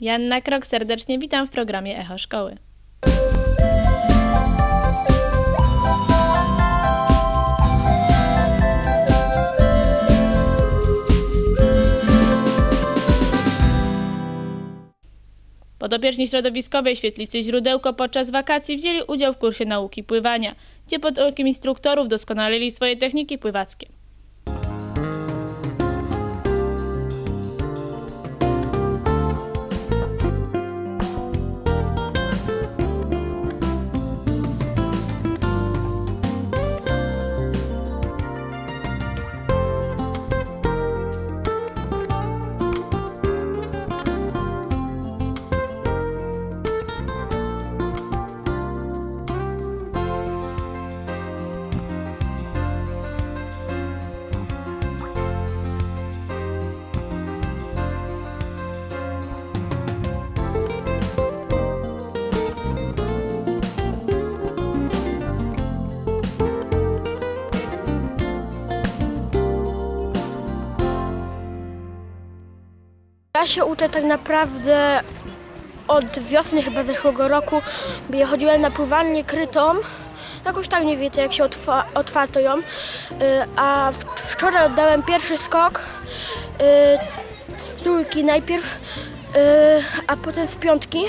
Janna Krok, serdecznie witam w programie Echo Szkoły. Podopieczni środowiskowej świetlicy Źródełko podczas wakacji wzięli udział w kursie nauki pływania, gdzie pod okiem instruktorów doskonalili swoje techniki pływackie. Się uczę tak naprawdę od wiosny chyba zeszłego roku, bo ja chodziłem na pływalnię krytą. Jakoś tak nie wiecie, jak się otwa- otwarto ją. Y, A wczoraj oddałem pierwszy skok y, z trójki najpierw, y, a potem z piątki.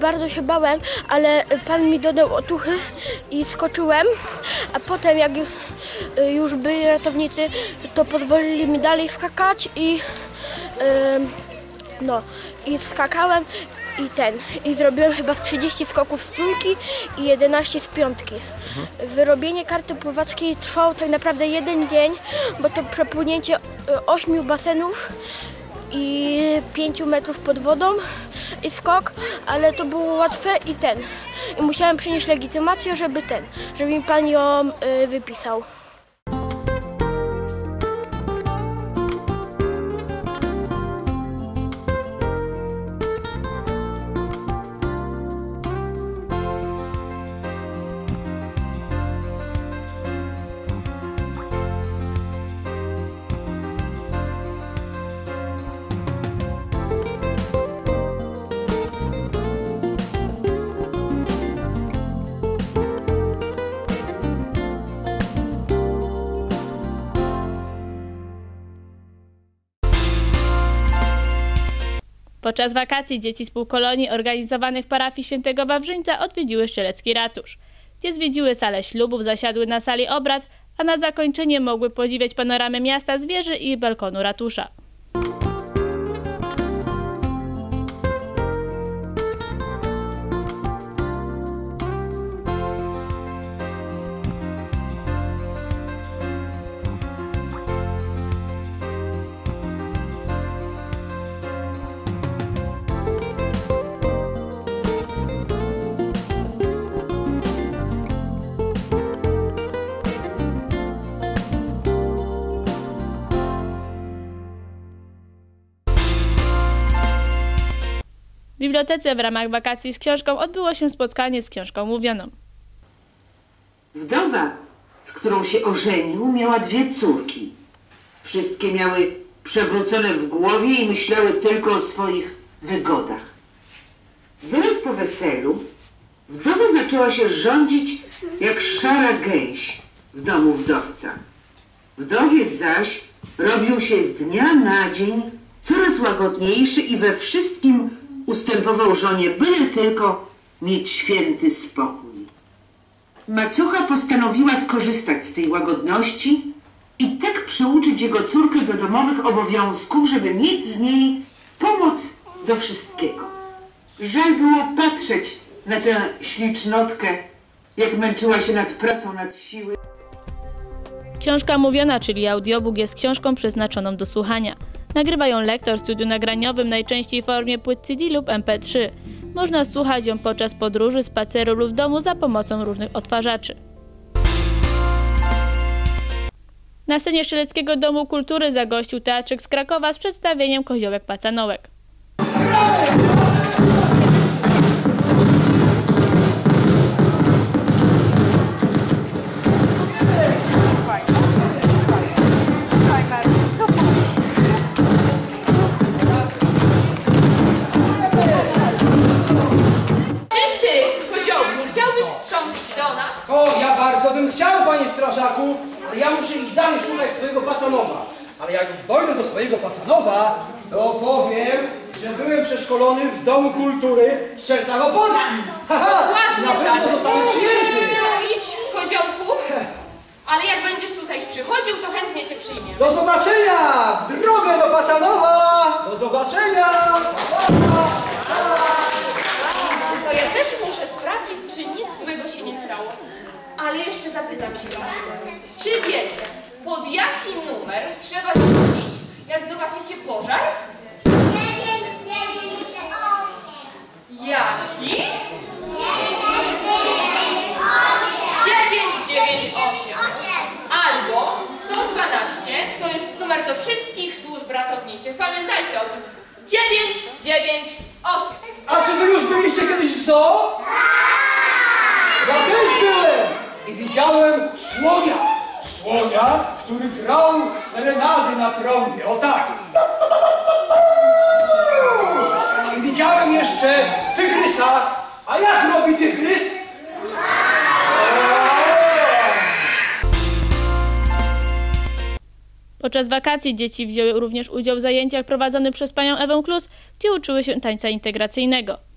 Bardzo się bałem, ale pan mi dodał otuchy i skoczyłem, a potem jak już byli ratownicy, to pozwolili mi dalej skakać i no i skakałem i ten, i zrobiłem chyba z 30 skoków z trójki i 11 z piątki. Wyrobienie karty pływackiej trwało tak naprawdę jeden dzień, bo to przepłynięcie 8 basenów i 5 metrów pod wodą i skok, ale to było łatwe i ten. I musiałem przynieść legitymację, żeby ten, żeby mi pan ją y, wypisał. Podczas wakacji dzieci z półkolonii organizowanych w parafii świętego Wawrzyńca odwiedziły Szczelecki Ratusz, gdzie zwiedziły salę ślubów, zasiadły na sali obrad, a na zakończenie mogły podziwiać panoramę miasta z wieży i balkonu ratusza. Bibliotece w ramach wakacji z książką odbyło się spotkanie z książką mówioną. Wdowa, z którą się ożenił, miała dwie córki. Wszystkie miały przewrócone w głowie i myślały tylko o swoich wygodach. Zaraz po weselu wdowa zaczęła się rządzić jak szara gęś w domu wdowca. Wdowiec zaś robił się z dnia na dzień coraz łagodniejszy i we wszystkim ustępował żonie, byle tylko mieć święty spokój. Macocha postanowiła skorzystać z tej łagodności i tak przyuczyć jego córkę do domowych obowiązków, żeby mieć z niej pomoc do wszystkiego. Żal było patrzeć na tę ślicznotkę, jak męczyła się nad pracą nad siły. Książka mówiona, czyli audiobook, jest książką przeznaczoną do słuchania. Nagrywa ją lektor w studiu nagraniowym, najczęściej w formie płyt CD lub MP3. Można słuchać ją podczas podróży, spaceru lub w domu za pomocą różnych odtwarzaczy. Na scenie Szczeleckiego Domu Kultury zagościł teatrzyk z Krakowa z przedstawieniem Koziołek Pacanołek. Jak już dojdę do swojego pacanowa, to powiem, że byłem przeszkolony w Domu Kultury w Strzelcach Opolskich. Haha, na pewno tak. zostanę przyjęty. No idź, koziołku. Ale jak będziesz tutaj przychodził, to chętnie cię przyjmiemy. Do zobaczenia! W drogę do pacanowa! Do zobaczenia! To ja też muszę sprawdzić, czy nic złego się nie stało. Ale jeszcze zapytam się was, czy wiecie, pod jaki numer trzeba dzwonić, jak zobaczycie pożar? Jaki? 998 albo 112 to jest numer do wszystkich służb ratowniczych. Pamiętajcie o tym. 998. A czy wy już byliście kiedyś w zoo? Ja też byłem i widziałem słonia. Słonia, który grał serenady na trąbie, o tak. I widziałem jeszcze tygrysa. A jak robi tygrys? Podczas wakacji dzieci wzięły również udział w zajęciach prowadzonych przez panią Ewę Klus, gdzie uczyły się tańca integracyjnego.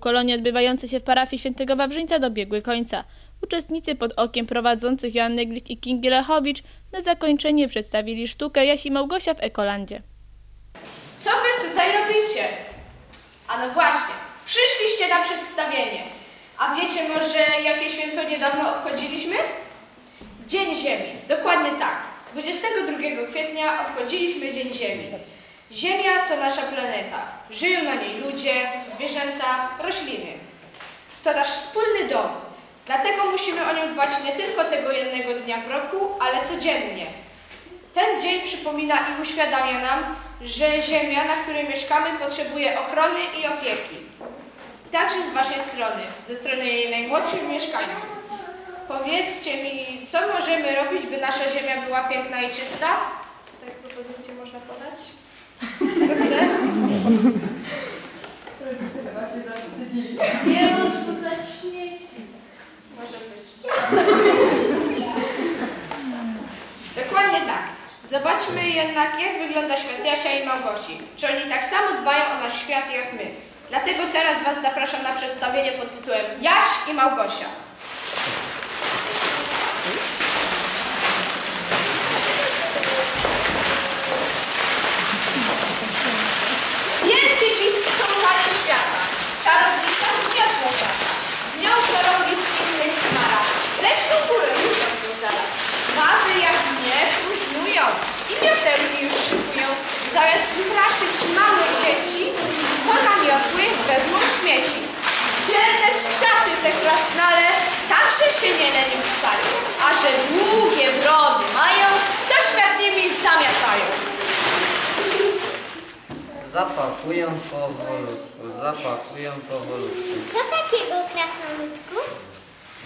Półkolonie odbywające się w parafii świętego Wawrzyńca dobiegły końca. Uczestnicy pod okiem prowadzących Joanny Glik i Kingi Lechowicz na zakończenie przedstawili sztukę Jasi Małgosia w Ekolandzie. Co wy tutaj robicie? A no właśnie, przyszliście na przedstawienie. A wiecie może, jakie święto niedawno obchodziliśmy? Dzień Ziemi, dokładnie tak. 22 kwietnia obchodziliśmy Dzień Ziemi. Ziemia to nasza planeta. Żyją na niej ludzie, zwierzęta, rośliny. To nasz wspólny dom. Dlatego musimy o nią dbać nie tylko tego jednego dnia w roku, ale codziennie. Ten dzień przypomina i uświadamia nam, że ziemia, na której mieszkamy, potrzebuje ochrony i opieki. Także z Waszej strony, ze strony jej najmłodszych mieszkańców. Powiedzcie mi, co możemy robić, by nasza ziemia była piękna i czysta? Tutaj propozycję można podać? Kto chce? Nie rozrzucać śmieci. Może być. Dokładnie tak. Zobaczmy jednak, jak wygląda świat Jasia i Małgosi. Czy oni tak samo dbają o nasz świat jak my. Dlatego teraz Was zapraszam na przedstawienie pod tytułem Jaś i Małgosia. robi z innych smara. Lecz tą górę muszą tu zaraz. Mawy jak mnie próżnują i miotelki już szykują. Zamiast straszyć małe dzieci, to na miotły wezmą śmieci. Dzielne skrzaty te krasnale także się nie lenią wcale. A że długie brody mają, to świat nimi zamiatają. Zapakuję powolutku, zapakuję powolutku. Co takiego krasnoludku?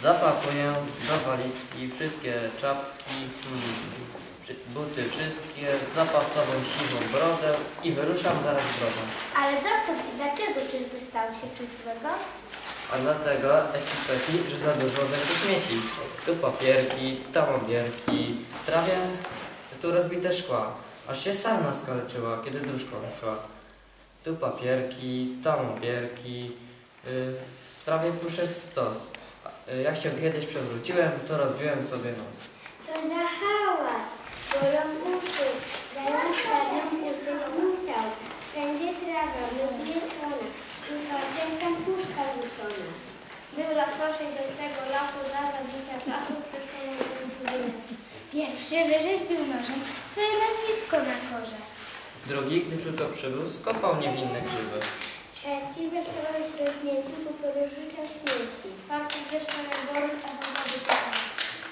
Zapakuję do walizki wszystkie czapki, hmm, buty wszystkie, zapasową siwą brodę i wyruszam zaraz drogą. Ale doktor, dlaczego czyżby stało się coś złego? A dlatego ekipeki, że za dużo będzie śmieci. Tu papierki, tam obierki, w trawie tu rozbite szkła. Aż się sarna skaleczyła, kiedy do szkoły szła. Tu papierki, tam obierki, y, w trawie puszek stos. Y, Jak się kiedyś przewróciłem, to rozbiłem sobie nos. To za hałas, bolą uszy, dają stadią uczyć musiał. Wszędzie trawa, rozwieszona, tu tam puszka rzucona. Był las proszę do tego lasu, za zabicia czasu przyszło końcu Pierwszy wyrzeźbił nożem swoje nazwisko na korze. Drugi, gdy tylko przybył, skopał niewinne grzyby. Trzeci wesoły prysnięty po poruszycza śmierci. Czwarty wyszła na boru, a woda.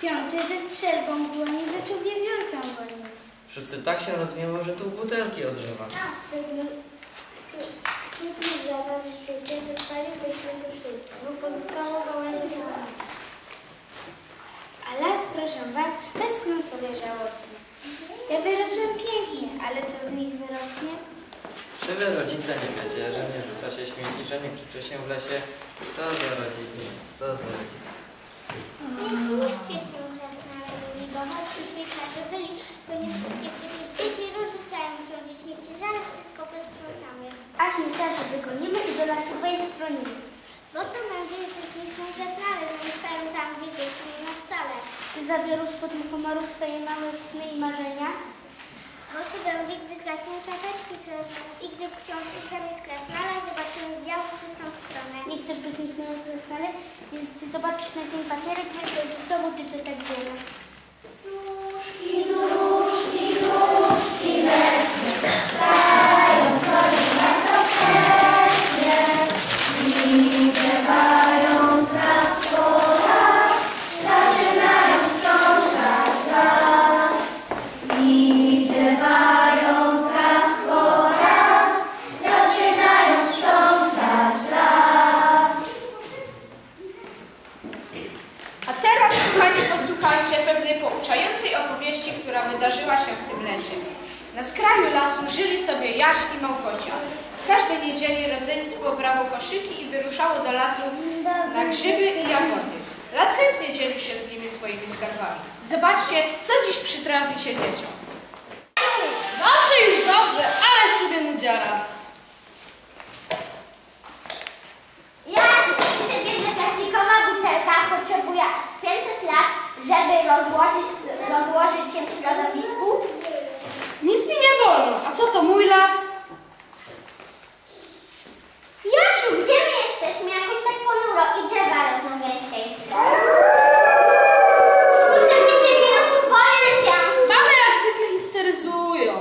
Piąty ze strzelbą w dłoni zaczął wiewiórkę gonić. Wszyscy tak się rozmiało, że tu butelki odrzewa. Smutny zaraz szczycie wyspali wyśmiety wszystko, bo pozostało gałęzie. A las, proszę was, westchnął sobie żałośnie. Ja wyrosłem pięknie, ale co z nich wyrośnie? Czy wy rodzice nie wiecie, że nie rzuca się śmieci, że nie krzyczy się w lesie? Co za rodzice, co za rodzice. Nie złudźcie się, krasnale byli, bo choć śmieciarze byli, to nie wszystkie przecież dzieci rozrzucają wszędzie śmieci, zaraz wszystko posprzątamy. A śmieciarzy wygonimy i do lasu wejść stronimy. Bo co nam więcej z nich są krasnale, zamieszkają tam, gdzie dzieci nie ma wcale. Zabiorą spod muchomarów swoje małe sny i marzenia. Bo co będzie, gdy zgasną czapeczki czerwone i gdy w książce zamiast krasnala zobaczymy białą pustą stronę. Nie chcesz być na krasnale? Więc ty zobaczysz na ziemi papierek, weź ze sobą, ty to tak wiele. Na skraju lasu żyli sobie Jaś i Małgosia. Każdej niedzieli rodzeństwo brało koszyki i wyruszało do lasu na grzyby i jagody. Las chętnie dzielił się z nimi swoimi skarbami. Zobaczcie, co dziś przytrafi się dzieciom. Dobrze już dobrze, ale z siebie nudziara. Jasiu, ty że plastikowa butelka potrzebuje aż 500 lat, żeby rozłożyć, rozłożyć się w środowisku? Nic mi nie wolno. A co to mój las? Jasiu, gdzie my jesteśmy? Jakoś tak ponuro i drzewa rosną gęściej. Słyszę cię wielku, boję się. Mamy jak zwykle histeryzują.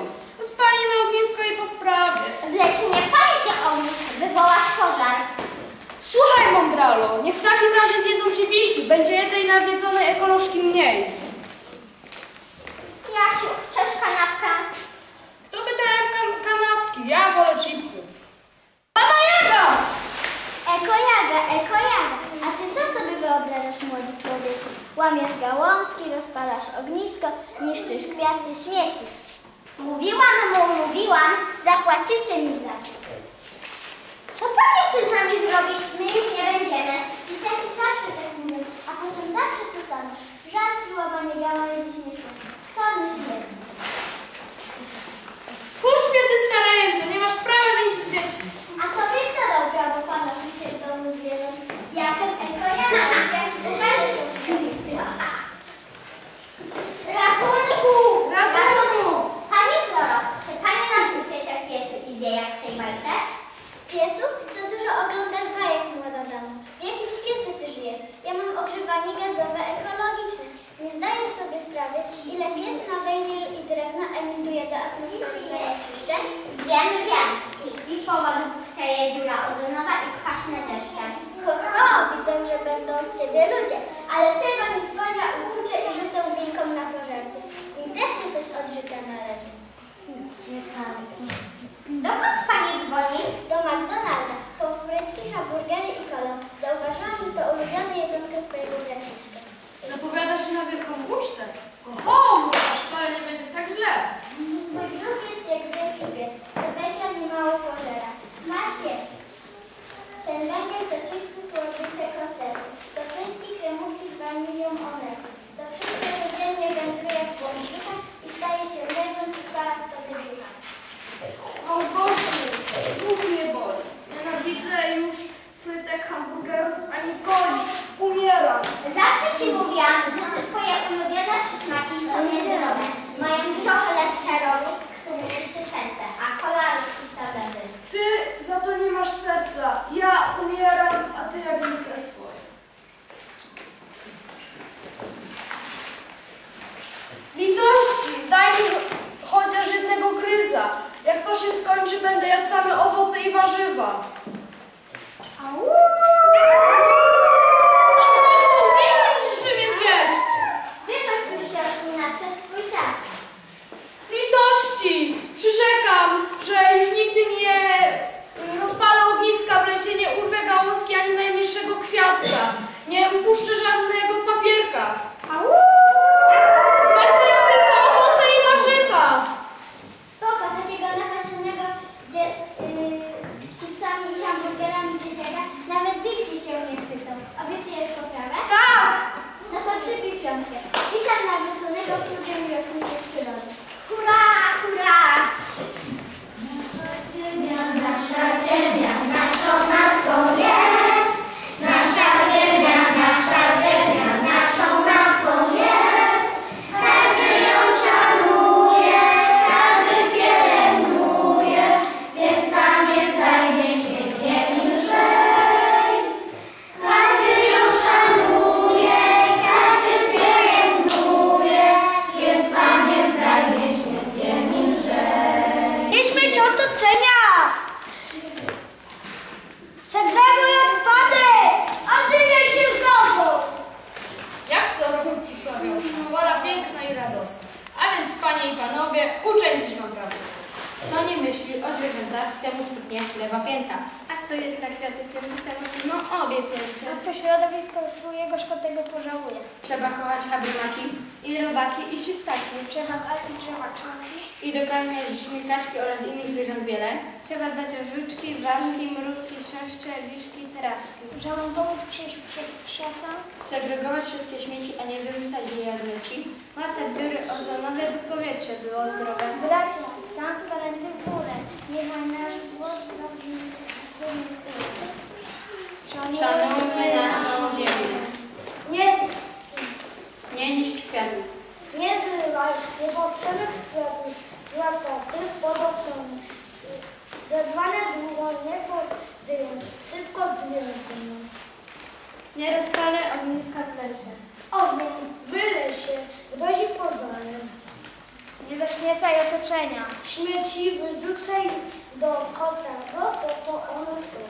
Spalimy ognisko i po sprawie. W lesie nie pali się ognisk, wywołasz pożar. Słuchaj, mądralo, niech w takim razie zjedzą cię wilki. Będzie jednej nawiedzonej ekolożki mniej. Jasiu, chcesz kanapkę? Kto by dał kan kanapki? Ja wolę chipsy. Mama Jaga! Ekojaga, ekojaga. A ty co sobie wyobrażasz, młody człowieku? Łamiesz gałązki, rozpalasz ognisko, niszczysz kwiaty, śmiecisz. Mówiłam mu, mówiłam, zapłacicie mi za to. Co pani chce z nami zrobić? My już nie będziemy. Dzieciaki zawsze tak mówią, a potem zawsze to samo. Żarstwo, łamanie gałęzi, śmieci. To nie śmieci. atmosfery zanieczyszczeń? Wiemy więcej. I z lipowadu powstaje dziura ozonowa i kwaśne deszcze. Ho, ho, widzę, że będą z ciebie ludzie. Ale tego mi dzwonia utuczę i rzucę wilkom na pożarcie. Im też się coś od życia należy. Nie, nie przyszła wiosna, pora piękna i radosna. A więc, panie i panowie, uczę dziś wam prawdę. Kto nie myśli o zwierzętach, temu sputnie lewa pięta. A kto jest na kwiaty ciemny, temu no obie pięty. A to środowisko twojego szkodnego pożałuje. Trzeba kochać habrymaki i robaki i świstaki. Trzeba zalki drzewa krzanki. I dokarmiać żmikaczki oraz innych zwierząt wiele. Trzeba dbać o żuczki, ważki, mrówki, szaszcze, liszki, teraszki. Mam pomóc przejść przez krzesę. Segregować wszystkie śmieci, a nie wyrzucać je jak leci. Łatać dziury ozonowe, by powietrze było zdrowe. Bracia, transparenty w górę. Niechaj nasz głos skórę. Szanujmy naszą ziemię. Nie, Nie niszcz kwiatów. nie zrywaj niepotrzebnych kwiatów lasoty podochrony. Zerwane długo nie pozyją, szybko zdjęto. Nie rozpalę ogniska w lesie. Ogień w lesie grozi pożarem. Nie zaśmiecaj otoczenia. Śmieci wyrzucaj do kosza, bo to, to one są.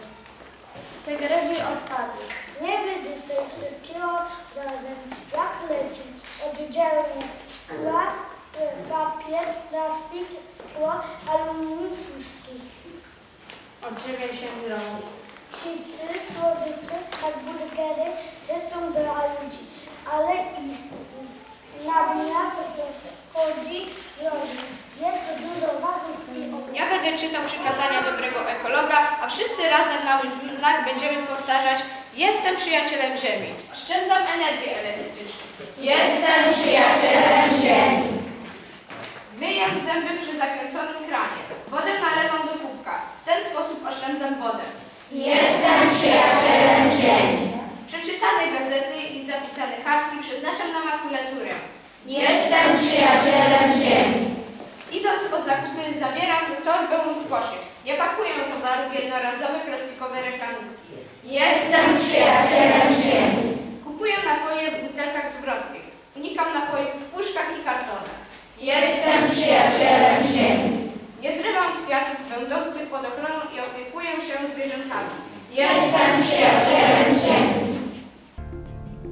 Segreguj odpady. Nie wyrzucaj wszystkiego razem, jak leci. Oddzielnie skła, y, papier, plastik, szkło, aluminium, puszki. Odżywiaj się zdrowo. Chipsy, słodycze, hamburgery, te są dla ludzi, ale i na mnie to się schodzi z rodzin. Wie, co dużo wasów i obrotów. Ja będę czytał przykazania dobrego ekologa, a wszyscy razem na mój znak będziemy powtarzać Jestem przyjacielem Ziemi. Oszczędzam energię elektryczną. Jestem przyjacielem Ziemi. Myję zęby przy zakręconym kranie. Wodę nalewam do kubka. W ten sposób oszczędzam wodę. Jestem przyjacielem Ziemi. Przeczytane gazety i zapisane kartki przeznaczam na makulaturę. Jestem przyjacielem Ziemi. Idąc po zakupy zabieram torbę w koszyk. Nie pakuję towarów jednorazowe plastikowe reklamówki. Jestem przyjacielem ziemi. Kupuję napoje w butelkach zwrotnych. Unikam napojów w puszkach i kartonach. Jestem przyjacielem ziemi. Nie zrywam kwiatów będących pod ochroną i opiekuję się zwierzętami. Jestem przyjacielem ziemi.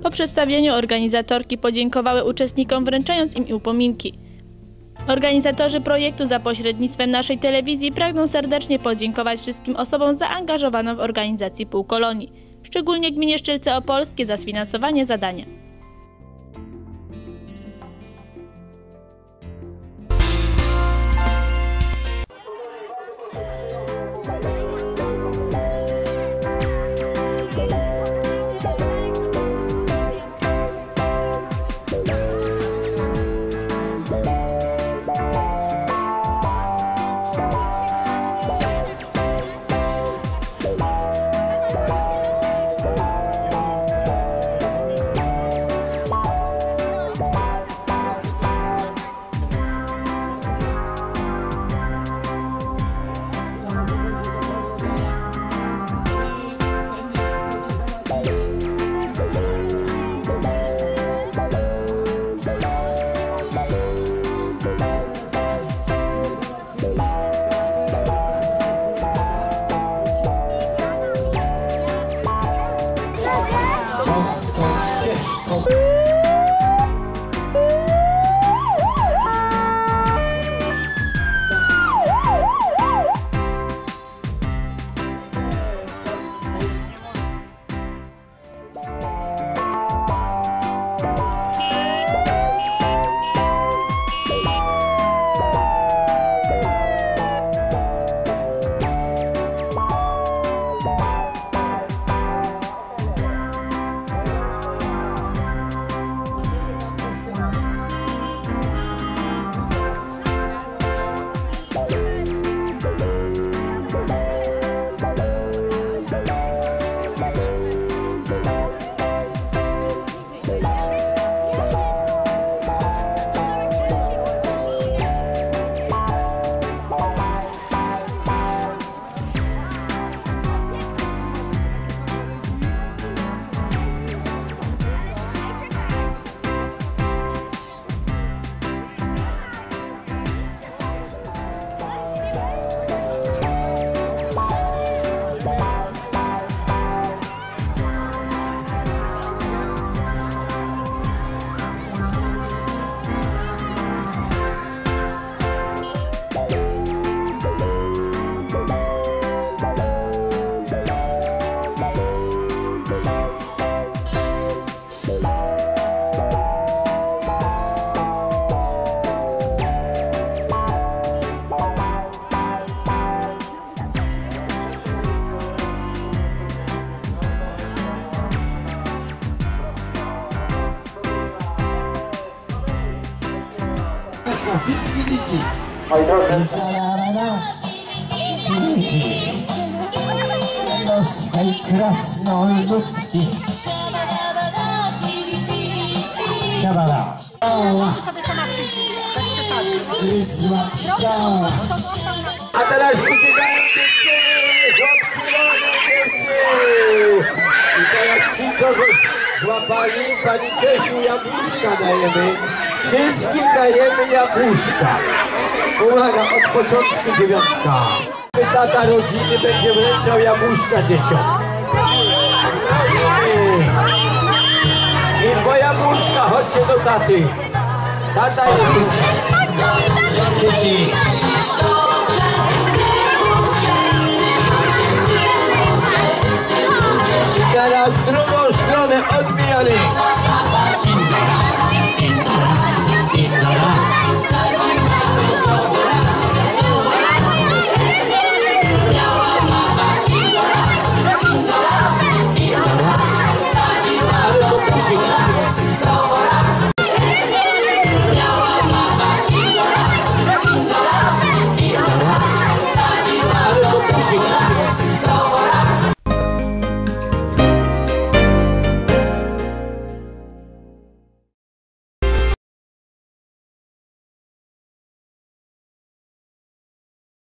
Po przedstawieniu organizatorki podziękowały uczestnikom, wręczając im upominki. Organizatorzy projektu za pośrednictwem naszej telewizji pragną serdecznie podziękować wszystkim osobom zaangażowanym w organizacji półkolonii, szczególnie gminie Szczelce Opolskie za sfinansowanie zadania. Do swej krasnoludki. Siadala. Pszczoła. Gryzła pszczoła. A teraz uciekają dziewczyny! Chłopcy wolne dziewczyny! I teraz ci, co go złapali, pani Czesiu jabłuszka dajemy. Wszystkim dajemy jabłuszka. Uwaga, od początku dziewiątka. Tata rodziny będzie wręczał jabłuszka dzieciom. I po jabłuszka, chodźcie do taty. Tata jest... Dzieci.